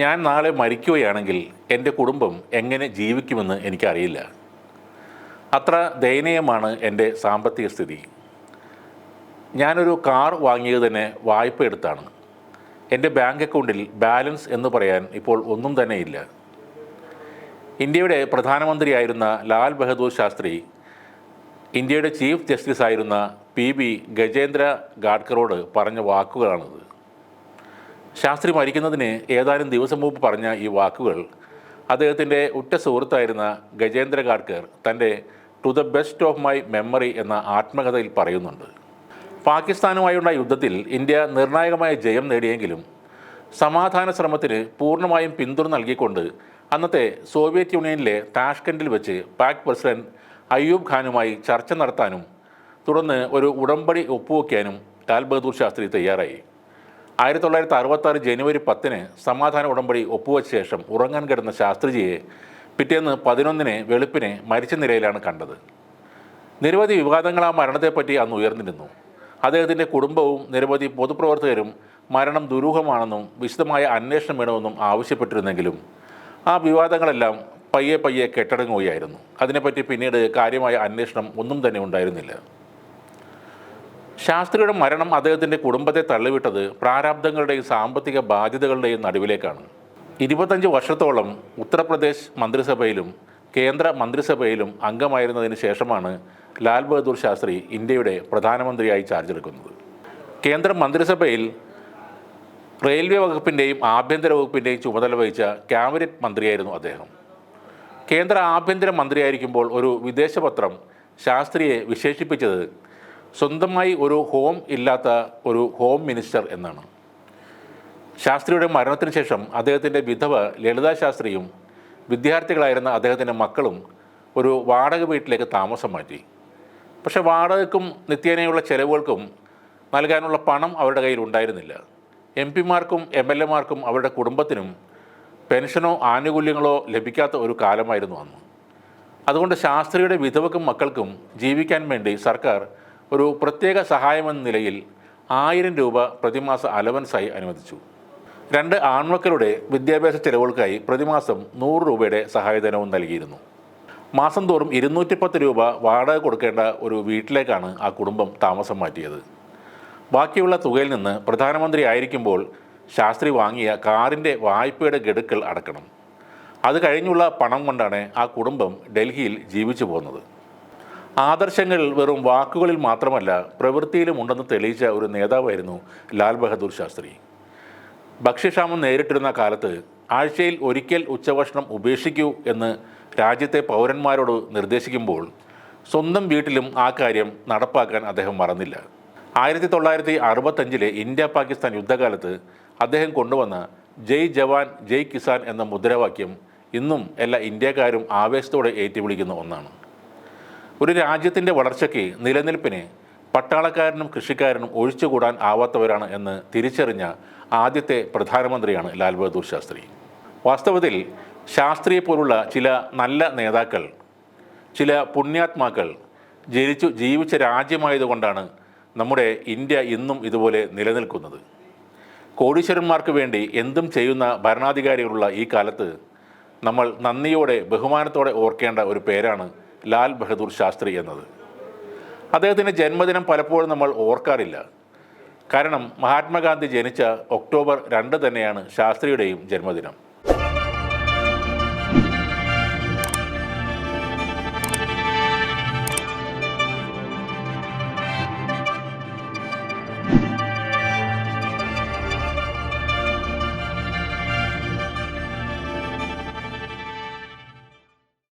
ഞാൻ നാളെ മരിക്കുകയാണെങ്കിൽ എന്റെ കുടുംബം എങ്ങനെ ജീവിക്കുമെന്ന് എനിക്കറിയില്ല. അത്ര ദയനീയമാണ് എന്റെ സാമ്പത്തിക സ്ഥിതി. ഞാനൊരു കാർ വാങ്ങിയത് തന്നെ വായ്പ എടുത്താണ്. എന്റെ ബാങ്ക് അക്കൗണ്ടിൽ ബാലൻസ് എന്ന് പറയാൻ ഇപ്പോൾ ഒന്നും തന്നെ ഇല്ല ഇന്ത്യയുടെ പ്രധാനമന്ത്രിയായിരുന്ന ലാൽ ബഹദൂർ ശാസ്ത്രി ഇന്ത്യയുടെ ചീഫ് ജസ്റ്റിസ് ആയിരുന്ന പി ബി ഗജേന്ദ്ര ഗാഡ്കറോട് പറഞ്ഞ വാക്കുകളാണിത്. ശാസ്ത്രി മരിക്കുന്നതിന് ഏതാനും ദിവസം മുമ്പ് പറഞ്ഞ ഈ വാക്കുകൾ അദ്ദേഹത്തിന്റെ ഉറ്റ സുഹൃത്തായിരുന്ന ഗജേന്ദ്ര ഗാഡ്കർ തന്റെ to the best of my memory എന്ന ആത്മകഥയിൽ പറയുന്നുണ്ട്. പാകിസ്ഥാനുമായുള്ള യുദ്ധത്തിൽ ഇന്ത്യ നിർണായകമായ ജയം നേടിയെങ്കിലും സമാധാന ശ്രമത്തിന് പൂർണമായും പിന്തുണ നൽകിക്കൊണ്ട് അന്നത്തെ സോവിയറ്റ് യൂണിയനിലെ താഷ്കൻഡിൽ വെച്ച് പാക് പ്രസിഡന്റ് അയ്യൂബ് ഖാനുമായി ചർച്ച നടത്താനും തുടർന്ന് ഒരു ഉടമ്പടി ഒപ്പുവെക്കാനും ലാൽ ബഹദൂർ ശാസ്ത്രി തയ്യാറായി. ആയിരത്തി തൊള്ളായിരത്തി അറുപത്താറ് ജനുവരി പത്തിന് സമാധാന ഉടമ്പടി ഒപ്പുവച്ച ശേഷം ഉറങ്ങാൻ കിടന്ന ശാസ്ത്രിജിയെ പിറ്റേന്ന് പതിനൊന്നിന് വെളുപ്പിന് മരിച്ച നിലയിലാണ് കണ്ടത്. നിരവധി വിവാദങ്ങൾ ആ മരണത്തെപ്പറ്റി അന്ന് ഉയർന്നിരുന്നു. അദ്ദേഹത്തിന്റെ കുടുംബവും നിരവധി പൊതുപ്രവർത്തകരും മരണം ദുരൂഹമാണെന്നും വിശദമായ അന്വേഷണം വേണമെന്നും ആവശ്യപ്പെട്ടിരുന്നെങ്കിലും ആ വിവാദങ്ങളെല്ലാം പയ്യെ പയ്യെ കെട്ടടങ്ങുകയായിരുന്നു. അതിനെപ്പറ്റി പിന്നീട് കാര്യമായ അന്വേഷണം ഒന്നും തന്നെ ഉണ്ടായിരുന്നില്ല. ശാസ്ത്രിയുടെ മരണം അദ്ദേഹത്തിന്റെ കുടുംബത്തെ തള്ളിവിട്ടത് പ്രാരാബ്ദങ്ങളുടെയും സാമ്പത്തിക ബാധ്യതകളുടെയും നടുവിലേക്കാണ്. ഇരുപത്തഞ്ച് വർഷത്തോളം ഉത്തർപ്രദേശ് മന്ത്രിസഭയിലും കേന്ദ്ര മന്ത്രിസഭയിലും അംഗമായിരുന്നതിന് ശേഷമാണ് ലാൽ ബഹദൂർ ശാസ്ത്രി ഇന്ത്യയുടെ പ്രധാനമന്ത്രിയായി ചാർജെടുക്കുന്നത് കേന്ദ്ര മന്ത്രിസഭയിൽ റെയിൽവേ വകുപ്പിന്റെയും ആഭ്യന്തര വകുപ്പിന്റെയും ചുമതല വഹിച്ച ക്യാബിനറ്റ് മന്ത്രിയായിരുന്നു അദ്ദേഹം. കേന്ദ്ര ആഭ്യന്തര മന്ത്രിയായിരിക്കുമ്പോൾ ഒരു വിദേശപത്രം ശാസ്ത്രിയെ വിശേഷിപ്പിച്ചത് സ്വന്തമായി ഒരു ഹോം ഇല്ലാത്ത ഒരു ഹോം മിനിസ്റ്റർ എന്നാണ്. ശാസ്ത്രിയുടെ മരണത്തിന് ശേഷം അദ്ദേഹത്തിന്റെ വിധവ ലളിതാ ശാസ്ത്രിയും വിദ്യാർത്ഥികളായിരുന്ന അദ്ദേഹത്തിന്റെ മക്കളും ഒരു വാടക വീട്ടിലേക്ക് താമസം മാറ്റി. പക്ഷേ വാടകയ്ക്കും നിത്യേനയുള്ള ചെലവുകൾക്കും നൽകാനുള്ള പണം അവരുടെ കയ്യിൽ ഉണ്ടായിരുന്നില്ല. എം പിമാർക്കും എം എൽ എമാർക്കും അവരുടെ കുടുംബത്തിനും പെൻഷനോ ആനുകൂല്യങ്ങളോ ലഭിക്കാത്ത ഒരു കാലമായിരുന്നു അന്ന്. അതുകൊണ്ട് ശാസ്ത്രിയുടെ വിധവക്കും മക്കൾക്കും ജീവിക്കാൻ വേണ്ടി സർക്കാർ ഒരു പ്രത്യേക സഹായമെന്ന നിലയിൽ ആയിരം രൂപ പ്രതിമാസ അലവൻസായി അനുവദിച്ചു. രണ്ട് ആൺമക്കളുടെ വിദ്യാഭ്യാസ ചെലവുകൾക്കായി പ്രതിമാസം നൂറ് രൂപയുടെ സഹായധനവും നൽകിയിരുന്നു. മാസം തോറും ഇരുന്നൂറ്റി പത്ത് രൂപ വാടക കൊടുക്കേണ്ട ഒരു വീട്ടിലേക്കാണ് ആ കുടുംബം താമസം മാറ്റിയത്. ബാക്കിയുള്ള തുകയിൽ നിന്ന് പ്രധാനമന്ത്രി ആയിരിക്കുമ്പോൾ ശാസ്ത്രി വാങ്ങിയ കാറിന്റെ വായ്പയുടെ ഗഡുക്കൾ അടക്കണം. അത് കഴിഞ്ഞുള്ള പണം കൊണ്ടാണ് ആ കുടുംബം ഡൽഹിയിൽ ജീവിച്ചു പോകുന്നത്. ആദർശങ്ങൾ വെറും വാക്കുകളിൽ മാത്രമല്ല പ്രവൃത്തിയിലും ഉണ്ടെന്ന് തെളിയിച്ച ഒരു നേതാവായിരുന്നു ലാൽ ബഹദൂർ ശാസ്ത്രി. ഭക്ഷ്യക്ഷാമം നേരിട്ടിരുന്ന കാലത്ത് ആഴ്ചയിൽ ഒരിക്കൽ ഉച്ചഭക്ഷണം ഉപേക്ഷിക്കൂ എന്ന് രാജ്യത്തെ പൗരന്മാരോട് നിർദ്ദേശിക്കുമ്പോൾ സ്വന്തം വീട്ടിലും ആ കാര്യം നടപ്പാക്കാൻ അദ്ദേഹം മറന്നില്ല. ആയിരത്തി തൊള്ളായിരത്തി അറുപത്തഞ്ചിലെ ഇന്ത്യ പാകിസ്ഥാൻ യുദ്ധകാലത്ത് അദ്ദേഹം കൊണ്ടുവന്ന ജയ് ജവാൻ ജയ് കിസാൻ എന്ന മുദ്രാവാക്യം ഇന്നും എല്ലാ ഇന്ത്യക്കാരും ആവേശത്തോടെ ഏറ്റുവിളിക്കുന്ന ഒന്നാണ്. ഒരു രാജ്യത്തിന്റെ വളർച്ചയ്ക്ക് നിലനിൽപ്പിന് പട്ടാളക്കാരനും കൃഷിക്കാരനും ഒഴിച്ചുകൂടാൻ ആവാത്തവരാണ് എന്ന് തിരിച്ചറിഞ്ഞ ആദ്യത്തെ പ്രധാനമന്ത്രിയാണ് ലാൽ ബഹദൂർ ശാസ്ത്രി. വാസ്തവത്തിൽ ശാസ്ത്രിയെ പോലുള്ള ചില നല്ല നേതാക്കൾ ചില പുണ്യാത്മാക്കൾ ജനിച്ചു ജീവിച്ച രാജ്യമായതുകൊണ്ടാണ് നമ്മുടെ ഇന്ത്യ ഇന്നും ഇതുപോലെ നിലനിൽക്കുന്നത്. കോടീശ്വരന്മാർക്ക് വേണ്ടി എന്തും ചെയ്യുന്ന ഭരണാധികാരികളുള്ള ഈ കാലത്ത് നമ്മൾ നന്ദിയോടെ ബഹുമാനത്തോടെ ഓർക്കേണ്ട ഒരു പേരാണ് ലാൽ ബഹദൂർ ശാസ്ത്രി എന്നത്. അദ്ദേഹത്തിന്റെ ജന്മദിനം പലപ്പോഴും നമ്മൾ ഓർക്കാറില്ല. കാരണം മഹാത്മാഗാന്ധി ജനിച്ച ഒക്ടോബർ രണ്ട് തന്നെയാണ് ശാസ്ത്രിയുടെയും ജന്മദിനം.